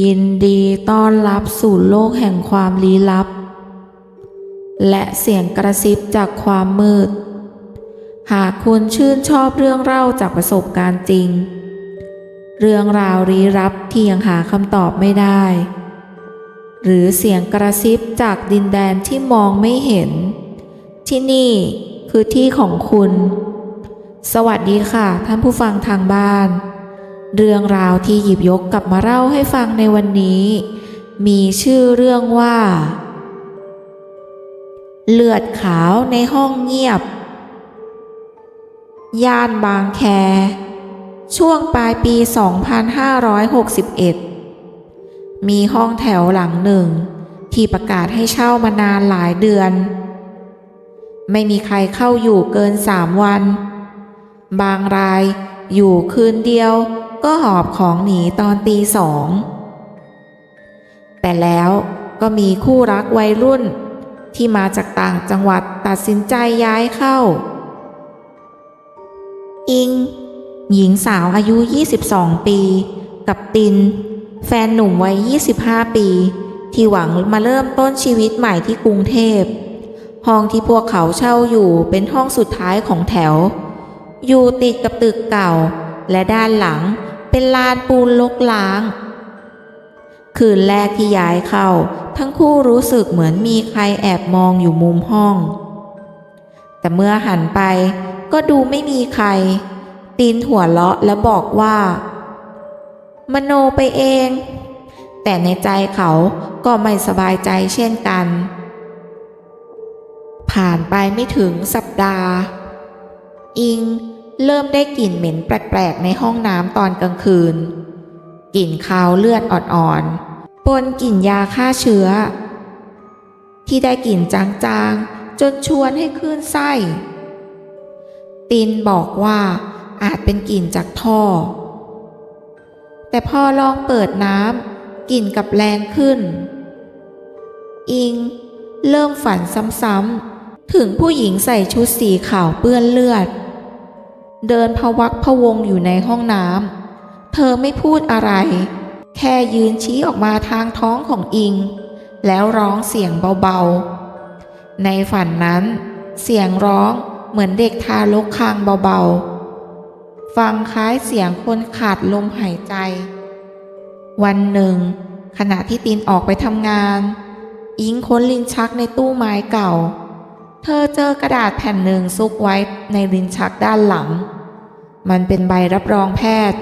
ยินดีต้อนรับสู่โลกแห่งความลี้ลับ และเสียงกระซิบจากความมืด หากคุณชื่นชอบเรื่องเล่าจากประสบการณ์จริง เรื่องราวลี้ลับที่ยังหาคำตอบไม่ได้ หรือเสียงกระซิบจากดินแดนที่มองไม่เห็น ที่นี่คือที่ของคุณ สวัสดีค่ะ ท่านผู้ฟังทางบ้าน เรื่องราวที่หยิบยกกลับมาเล่าให้ฟังในวันนี้ มีชื่อเรื่องว่า เลือดขาวในห้องเงียบ ย่านบางแค ช่วงปลายปี 2561 มีห้องแถวหลังหนึ่ง ที่ประกาศให้เช่ามานานหลายเดือน ไม่มีใครเข้าอยู่เกินสามวัน บางรายอยู่คืนเดียว ก็หอบของหนีตอนตีสอง แต่แล้วก็มีคู่รักวัยรุ่น ที่มาจากต่างจังหวัดตัดสินใจย้ายเข้า อิง หญิงสาวอายุ 22 ปี กับติน แฟนหนุ่มวัย 25 ปี ที่หวังมาเริ่มต้นชีวิตใหม่ที่กรุงเทพห้องที่พวกเขาเช่าอยู่เป็นห้องสุดท้ายของแถว อยู่ติดกับตึกเก่า และด้านหลัง เป็นลานปูนลกล้าง คืนแรกที่ย้ายเข้า ทั้งคู่รู้สึกเหมือนมีใครแอบมองอยู่มุมห้อง แต่เมื่อหันไปก็ดูไม่มีใคร ตีนหัวเลาะและบอกว่า มโนไปเอง แต่ในใจเขาก็ไม่สบายใจเช่นกัน ผ่านไปไม่ถึงสัปดาห์ อิง เริ่มได้กลิ่นเหม็นแปลกๆในห้องน้ำตอนกลางคืน กลิ่นคาวเลือดอ่อนๆ ปนกลิ่นยาฆ่าเชื้อ ที่ได้กลิ่นจางๆ จนชวนให้คลื่นไส้ ตินบอกว่าอาจเป็นกลิ่นจากท่อ แต่พอลองเปิดน้ำกลิ่นกับแรงขึ้น อิงเริ่มฝันซ้ำๆถึงผู้หญิงใส่ชุดสีขาวเปื้อนเลือด เดินพวักพวงอยู่ในห้องน้ำเธอไม่พูดอะไร แค่ยืนชี้ออกมาทางท้องของอิง แล้วร้องเสียงเบาๆ ในฝันนั้น เสียงร้องเหมือนเด็กทารกคางเบาๆ ฟังคล้ายเสียงคนขาดลมหายใจ วันหนึ่ง ขณะที่ตินออกไปทำงาน อิงค้นลิ้นชักในตู้ไม้เก่า เธอเจอกระดาษแผ่นหนึ่งซุกไว้ในลิ้นชักด้านหลัง มันเป็นใบรับรองแพทย์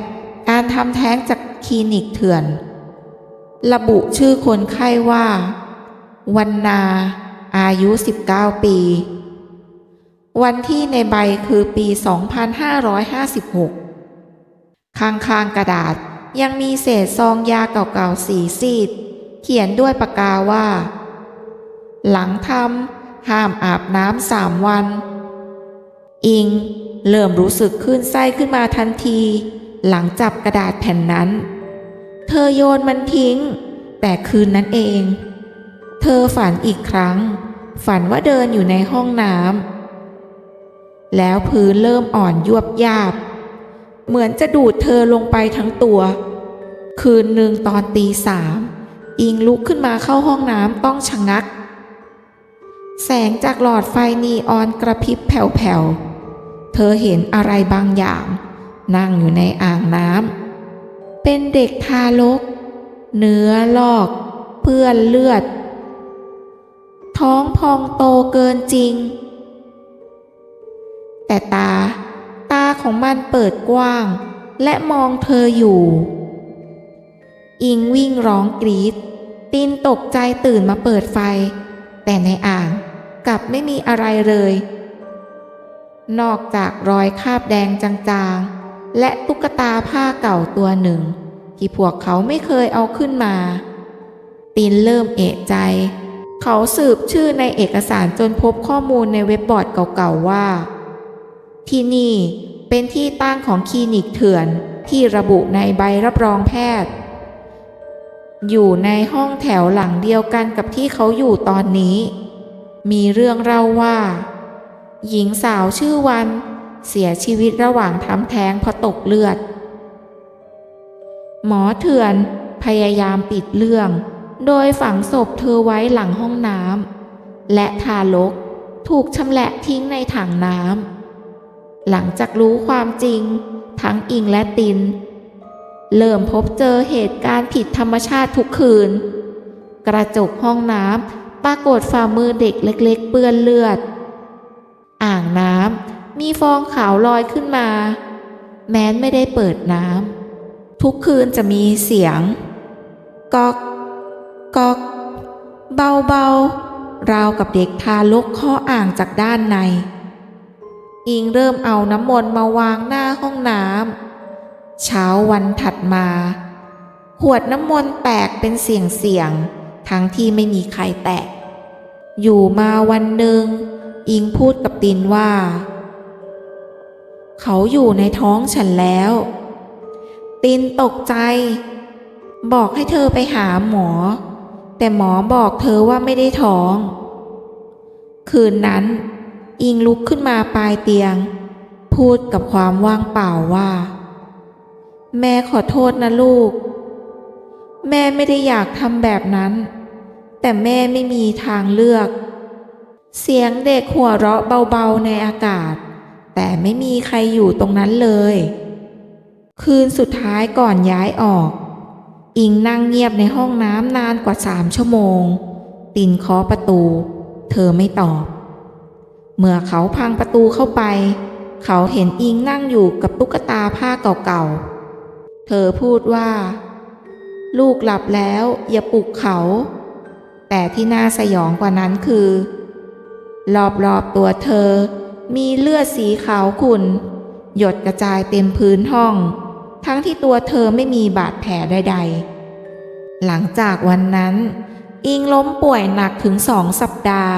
การทำแท้งจากคลินิกเถื่อน ระบุชื่อคนไข้ว่าวันนาอายุ 19 ปี วันที่ในใบคือปี 2556 ข้างๆกระดาษยังมีเศษซองยาเก่าๆสีซีด เขียนด้วยปากกาว่า หลังทำ ห้ามอาบน้ำสามวัน อิง เริ่มรู้สึกขึ้นไส้ขึ้นมาทันที หลังจับกระดาษแผ่นนั้น เธอโยนมันทิ้ง แต่คืนนั้นเอง เธอฝันอีกครั้ง ฝันว่าเดินอยู่ในห้องน้ำแล้วพื้นเริ่มอ่อนยวบยาบ เหมือนจะดูดเธอลงไปทั้งตัว คืนหนึ่งตอนตีสามอิงลุกขึ้นมาเข้าห้องน้ำต้องชะงัก แสงจากหลอดไฟนีออนกระพริบแผ่วๆ เธอเห็นอะไรบางอย่าง นั่งอยู่ในอ่างน้ำ เป็นเด็กทารก เนื้อลอก เปื้อนเลือด ท้องพองโตเกินจริง แต่ตา ตาของมันเปิดกว้าง และมองเธออยู่ อิงวิ่งร้องกรีดตินตกใจตื่นมาเปิดไฟแต่ในอ่าง กลับไม่มีอะไรเลย นอกจากรอยคาบแดงจางๆ และตุ๊กตาผ้าเก่าตัวหนึ่ง ที่พวกเขาไม่เคยเอาขึ้นมาตินเริ่มเอะใจ เขาสืบชื่อในเอกสารจนพบข้อมูลในเว็บบอร์ดเก่าๆว่า ที่นี่เป็นที่ตั้งของคลินิกเถื่อนที่ระบุในใบรับรองแพทย์ อยู่ในห้องแถวหลังเดียวกันกับที่เขาอยู่ตอนนี้ มีเรื่องเล่าว่า หญิงสาวชื่อวันเสียชีวิตระหว่างทำแท้งเพราะตกเลือด หมอเถื่อนพยายามปิดเรื่อง โดยฝังศพเธอไว้หลังห้องน้ำและทารกถูกชำแหละทิ้งในถังน้ำหลังจากรู้ความจริง ทั้งอิงและติน เริ่มพบเจอเหตุการณ์ผิดธรรมชาติทุกคืน กระจกห้องน้ำ ปรากฏฝ่ามือเด็กเล็กๆ เปื้อนเลือด อ่างน้ำมีฟองขาวลอยขึ้นมา แม้นไม่ได้เปิดน้ำทุกคืนจะมีเสียง กอก กอก เบาๆ ราวกับเด็กทารกข้ออ่างจากด้านใน อิงเริ่มเอาน้ำมนต์มาวางหน้าห้องน้ำเช้าวันถัดมา ขวดน้ำมนต์แตกเป็นเสียงเสียง ทั้งที่ไม่มีใครแตะ อยู่มาวันหนึ่ง อิงพูดกับตินว่า เขาอยู่ในท้องฉันแล้ว ตินตกใจ บอกให้เธอไปหาหมอ แต่หมอบอกเธอว่าไม่ได้ท้อง คืนนั้น อิงลุกขึ้นมาปลายเตียง พูดกับความว่างเปล่าว่า แม่ขอโทษนะลูกแม่ไม่ได้อยากทำแบบนั้น แต่แม่ไม่มีทางเลือก เสียงเด็กหัวเราะเบาๆในอากาศ แต่ไม่มีใครอยู่ตรงนั้นเลย คืนสุดท้ายก่อนย้ายออก อิงนั่งเงียบในห้องน้ำนานกว่าสามชั่วโมง ตินเคาะประตู เธอไม่ตอบ เมื่อเขาพังประตูเข้าไป เขาเห็นอิงนั่งอยู่กับตุ๊กตาผ้าเก่าๆ เธอพูดว่า ลูกหลับแล้วอย่าปลุกเขา แต่ที่น่าสยองกว่านั้นคือ รอบๆตัวเธอ มีเลือดสีขาวขุ่นหยดกระจายเต็มพื้นห้อง ทั้งที่ตัวเธอไม่มีบาดแผลใดๆ หลังจากวันนั้น อิงล้มป่วยหนักถึงสองสัปดาห์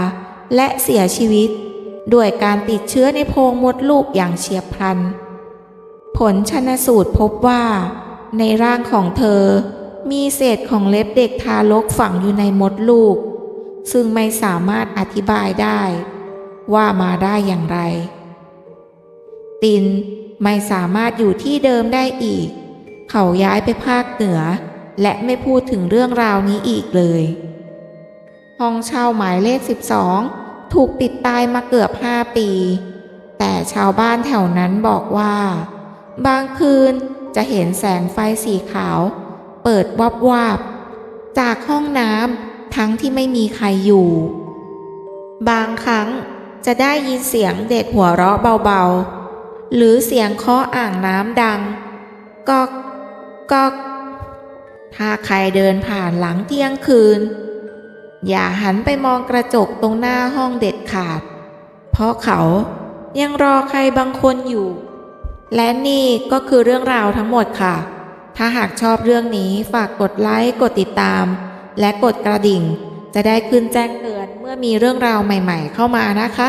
และเสียชีวิต ด้วยการติดเชื้อในโพรงมดลูกอย่างเฉียบพลัน ผลชนสูตรพบว่า ในร่างของเธอ มีเศษของเล็บเด็กทารกฝังอยู่ในมดลูก ซึ่งไม่สามารถอธิบายได้ ว่ามาได้อย่างไร ตินไม่สามารถอยู่ที่เดิมได้อีก เขาย้ายไปภาคเหนือ และไม่พูดถึงเรื่องราวนี้อีกเลย ห้องเช่าหมายเลข 12 ถูกปิดตายมาเกือบ5ปี แต่ชาวบ้านแถวนั้นบอกว่า บางคืนจะเห็นแสงไฟสีขาว เปิดวับวาบจากห้องน้ำทั้งที่ไม่มีใครอยู่ บางครั้งจะได้ยินเสียงเด็กหัวเราะเบาๆ หรือเสียงเคาะอ่างน้ำดังก๊อกกอกถ้าใครเดินผ่านหลังเที่ยงคืน อย่าหันไปมองกระจกตรงหน้าห้องเด็ดขาด เพราะเขายังรอใครบางคนอยู่ และนี่ก็คือเรื่องราวทั้งหมดค่ะ ถ้าหากชอบเรื่องนี้ฝากกดไลค์ กดติดตาม และกดกระดิ่ง จะได้ขึ้นแจ้งเตือนเมื่อมีเรื่องราวใหม่ ๆ เข้ามานะคะ